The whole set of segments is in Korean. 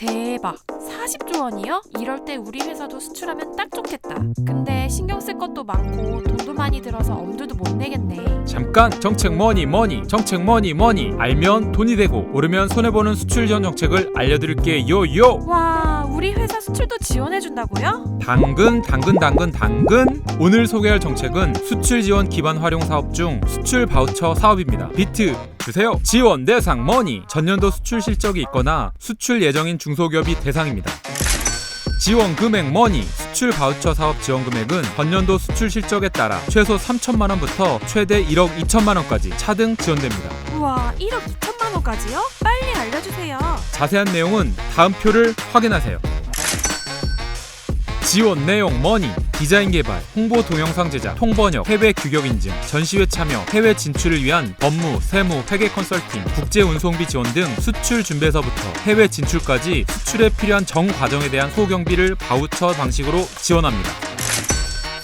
대박 40조 원이요? 이럴 때 우리 회사도 수출하면 딱 좋겠다 근데 신경 쓸 것도 많고 돈도 많이 들어서 엄두도 못 내겠네 잠깐 정책 머니 머니 정책 머니 머니 알면 돈이 되고 모르면 손해 보는 수출 지원 정책을 알려드릴게요 요. 와 우리 회사 수출도 지원해준다고요? 당근 당근 당근 당근 오늘 소개할 정책은 수출 지원 기반 활용 사업 중 수출 바우처 사업입니다. 비트 주세요. 지원 대상 머니 전년도 수출 실적이 있거나 수출 예정인 중소기업이 대상입니다. 지원 금액 머니 수출 바우처 사업 지원 금액은 전년도 수출 실적에 따라 최소 3천만 원부터 최대 1억 2천만 원까지 차등 지원됩니다. 우와 1억 2천 만 원까지요? 빨리 알려주세요 자세한 내용은 다음 표를 확인하세요. 지원 내용 머니 디자인 개발 홍보 동영상 제작 통번역 해외 규격 인증 전시회 참여 해외 진출을 위한 법무 세무 회계 컨설팅 국제 운송비 지원 등 수출 준비에서부터 해외 진출까지 수출에 필요한 전 과정에 대한 소경비를 바우처 방식으로 지원합니다.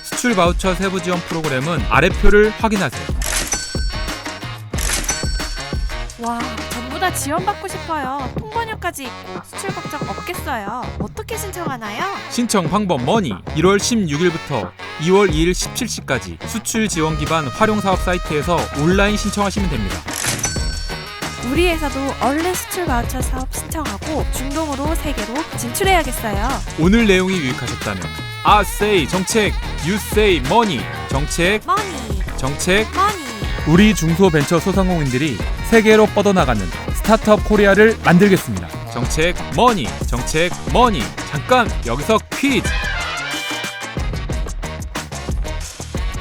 수출 바우처 세부 지원 프로그램은 아래 표를 확인하세요. 와 전부 다 지원받고 싶어요. 통번역까지 있고 수출 걱정 없겠어요. 어떻게 신청하나요? 신청 방법 머니? 1월 16일부터 2월 2일 17시까지 수출 지원 기반 활용 사업 사이트에서 온라인 신청하시면 됩니다. 우리 회사도 얼른 수출 바우처 사업 신청하고 중동으로 세계로 진출해야겠어요. 오늘 내용이 유익하셨다면 say 정책, say money. 정책, 머니 정책 머니 우리 중소벤처 소상공인들이 세계로 뻗어나가는 스타트업 코리아를 만들겠습니다. 정책 머니, 정책 머니. 잠깐 여기서 퀴즈.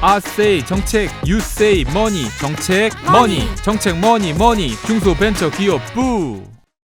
I say 정책, you say money. 정책 머니, 머니. 정책 머니 머니. 중소벤처 기업 부.